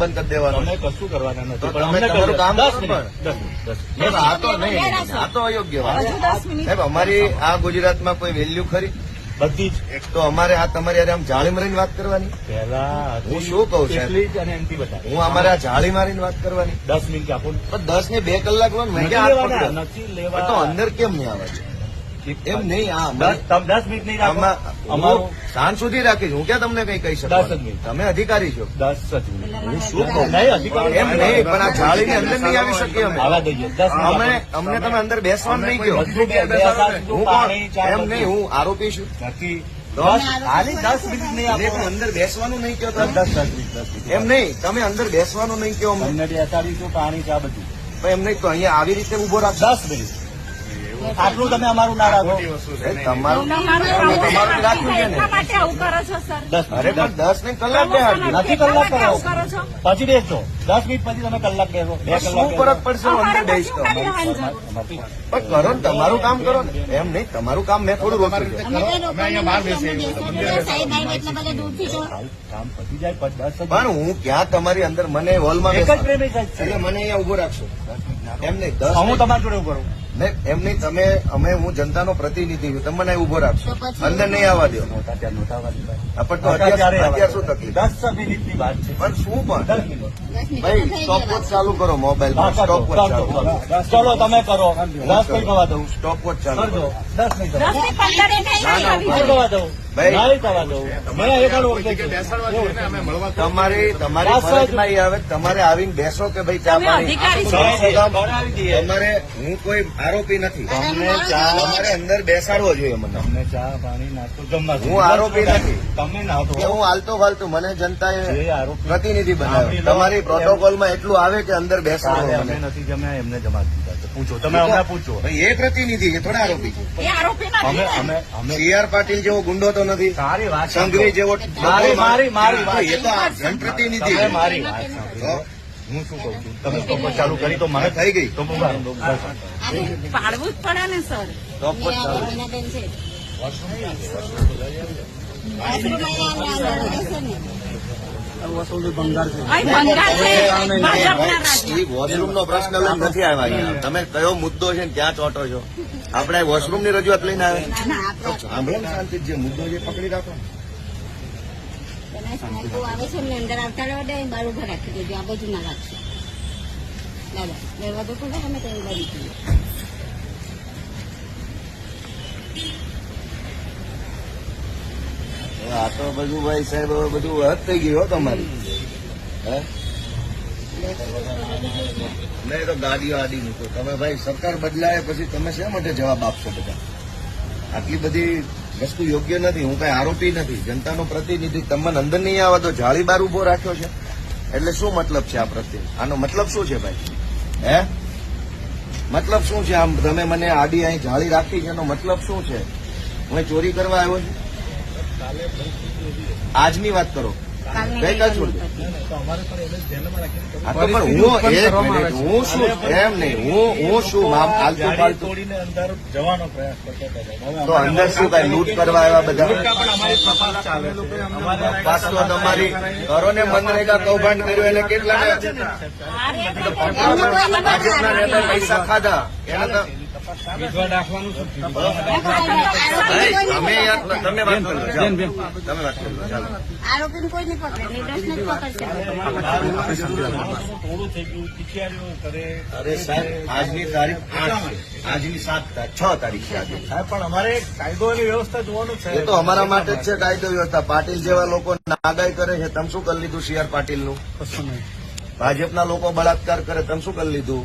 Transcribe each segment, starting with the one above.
બંધ કરી દેવાનું. અમે કશું કરવાના નથી પણ તમે તમારું કામ પણ. આ તો નહીં આ તો અયોગ્ય વાત. સાહેબ અમારી આ ગુજરાતમાં કોઈ વેલ્યુ ખરી? બધી જ. એક તો અમારે આ તમારી આમ જાળી મારીને વાત કરવાની. પહેલા હું શું કહું સાહેબ? અને એમથી બતાવે હું અમારે આ જાળી મારીને વાત કરવાની. દસ મિનિટ આપો. પણ દસ ને બે કલાક નથી લેવા તો અંદર કેમ નહીં આવે? છે એમ નહીં આ દસ મિનિટ નહીં અમારું સાંજ સુધી રાખીશ. હું ક્યાં તમને કઈ કહી દસ જ મિનિટ. તમે અધિકારી છો. દસ જ મિનિટ. હું શું કહું? નહીં અધિકારી એમ નહીં પણ આ જાળીની અંદર નહીં આવી શકીએ અમે. આવા દઈએ. દસ અમે અમને તમે અંદર બેસવા નહીં હાથ હું કોણ? એમ નહીં હું આરોપી છું. નથી. દસ ખાલી દસ મિનિટ નહીં અંદર બેસવાનું નહીં કહો દસ તમે. દસ દસ મિનિટ એમ નહીં તમે અંદર બેસવાનું નહીં કહો અમને. બેસાડીશું પાણી ચા બધું. એમ નહીં તો અહીંયા આવી રીતે ઊભો રાખ દસ મિનિટ. આટલું તમે અમારું ના રાખો. એ તમારું તમારું રાખ્યું છે ને. એટલા માટે આવું કરો છો સર? દસ અરે મિનિટ પણ દસ ને કલાક બે નથી કલાક કરાવો. કરો પછી બેસજો. દસ મિનિટ પછી તમે કલાક બેસો બે શું કલાક ફરક પડશે? અમારે બેસ. નથી. પણ કરો ને તમારું કામ કરો ને. એમ નહીં તમારું કામ મેં થોડું તો તો પણ હું ક્યાં તમારી અંદર મને હોલમાં એક જ પ્રેમી છે. એટલે મને અહીંયા ઊભો રાખશો. એમ નહીં દસ હું તમારા જોડે ઊભો રહું. નહીં, એમની તમે અમે હું જનતાનો પ્રતિનિધિ છું. તમે મને ઊભો રાખશો. અંદર નહીં આવવા દો. પણ તો અત્યાર ત્યારે શું તકલીફ? દસ મિનિટની વાત છે. પણ શું પણ? ભાઈ સ્ટોપ વોચ ચાલુ કરો મોબાઈલ સ્ટોપ વોચ કરો, ચાલુ. ચલો તમે કરો. દસ થવા દઉં. સ્ટોપ વોચ ચાલુ કરો. દસ નહીં નહીં ના, ના, નહીં દઉં. તમારી તમારી. ફરજમાં આવે તમારે આવીને બેસો કે ભાઈ ચા પાણી. તમારું હું કોઈ આરોપી નથી. તમને ચા તમારે અંદર બેસાડવો જોઈએ મને. તમને ચા પાણી નાસ્તો જમવા હું આરોપી નથી. તમે ના હું હાલતો ફાલતો મને જનતાએ જે પ્રતિનિધિ બનાવ્યો. તમારી પ્રોટોકોલમાં એટલું આવે કે અંદર બેસાડો અમે નથી જમ્યા એમને જમા પૂછો તમે હમણાં પૂછો. ભાઈ એ પ્રતિનિધિ છે થોડા આરોપી. અમે અમે અમે સી આર પાટીલ જેવો ગુંડો તો નથી. સારી વાત સંઘવી જેવો મારી મારી મારી વાત એ તો આ જનપ્રતિનિધિ. મારી વાત સાંભળો. હું શું કઉ છું? તમે સ્ટોપ ચાલુ કરી તો મને થઈ ગઈ. તો. પાડવું જ પડે ને સર. વોચ ચાલુ. વોશરૂમ નો પ્રશ્ન લઈને નથી આવ્યા અહીંયા. તમે કયો મુદ્દો છે ને ક્યાં ચોટો છો? આપણે વોશરૂમની રજૂઆત લઈને આવ્યા. સાંભળો શાંતિ જે મુદ્દો છે પકડી રાખો. આવે છે ને અંદર આવતા રહેવા દે બહાર ઊભા રાખી દેજો. આ બાજુ ના રાખશો દાદા દરવાજો ખોલો તમે કઈ બાજુ જઈએ. હવે તો બધું ભાઈ સાહેબ બધું હદ થઈ ગયું હો તમારી. હે? નહીં તો ગાડીઓ આડી મૂકો. તમે ભાઈ સરકાર બદલાય પછી તમે શા માટે જવાબ આપશો બધા? આટલી બધી વસ્તુ યોગ્ય નથી, હું કઈ આરોપી નથી. જનતાનો પ્રતિનિધિ તમને અંદર નહીં આવવા તો જાળી બાર ઊભો રાખ્યો છે. એટલે શું મતલબ છે આ પ્રત્યે? આનો મતલબ શું છે ભાઈ? હે? મતલબ શું છે આમ? તમે મને આડી અહીં જાળી રાખી છે, એનો મતલબ શું છે? હું ચોરી કરવા આવ્યો છું? આજની વાત કરો. ગઈકાલ છોડી દો. તો પણ હું એક મિનિટ હું શું એમ નહીં હું હું શું આમ આલતું પાલતું જવાનો પ્રયાસ કરતા હતા. હવે તો અંદર શું કઈ લૂંટ કરવા આવ્યા બધા? પણ તપાસ તો તમારી કરો ને? મનરેગા કૌભાંડ કર્યું એને કેટલા પૈસા ખાધા. એને તો કોઈ નહીં પકડે અરે સાહેબ આજની તારીખ આજની સાત છ તારીખ છે આજે. સાહેબ પણ અમારે કાયદો અને વ્યવસ્થા જોવાનું છે. એ તો અમારા માટે જ છે કાયદો વ્યવસ્થા. પાટીલ જેવા લોકો નાગાઈ કરે છે તમે શું કરી લીધું સીઆર પાટીલનું ભાજપના લોકો બળાત્કાર કરે તમે શું કરી લીધું?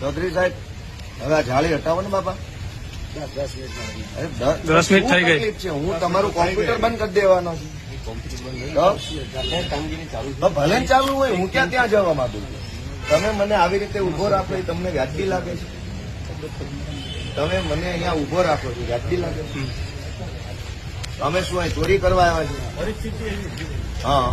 ચૌધરી સાહેબ હવે આ જાળી હટાવો ને બાપા. દસ મિનિટ થઈ ગઈ. છે? હું તમારું કોમ્પ્યુટર બંધ કરી દેવાનો છું. તો ભલે ચાલુ હોય હું ક્યાં ત્યાં જવા માંગુ છું? તમે મને આવી રીતે ઊભો રાખો એ તમને વ્યાજબી લાગે છે. તમે મને અહીંયા ઊભો રાખો છો વ્યાજબી લાગે છે. અમે શું અહીં ચોરી કરવા આવ્યા છીએ? હા.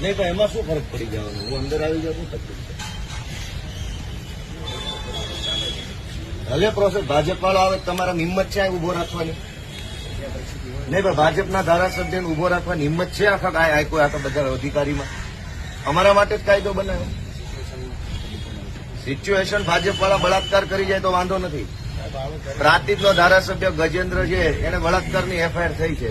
નહીં એમાં શું ફરક પડી જવાનો? હું અંદર આવી જાઉં શું તકલીફ છે ભલે પ્રોસેસ ભાજપ વાળો આવે તમારા હિંમત છે ઊભો રાખવાની? નહીં, પણ ભાજપના ધારાસભ્યને ઊભો રાખવાની હિંમત છે આખા આ આખા બધા અધિકારીમાં? અમારા માટે જ કાયદો બનાવ્યો. સિચ્યુએશન ભાજપ વાળા બળાત્કાર કરી જાય તો વાંધો નથી. પ્રાંતિજનો ધારાસભ્ય ગજેન્દ્ર છે, એને બળાત્કારની એફઆઈઆર થઈ છે.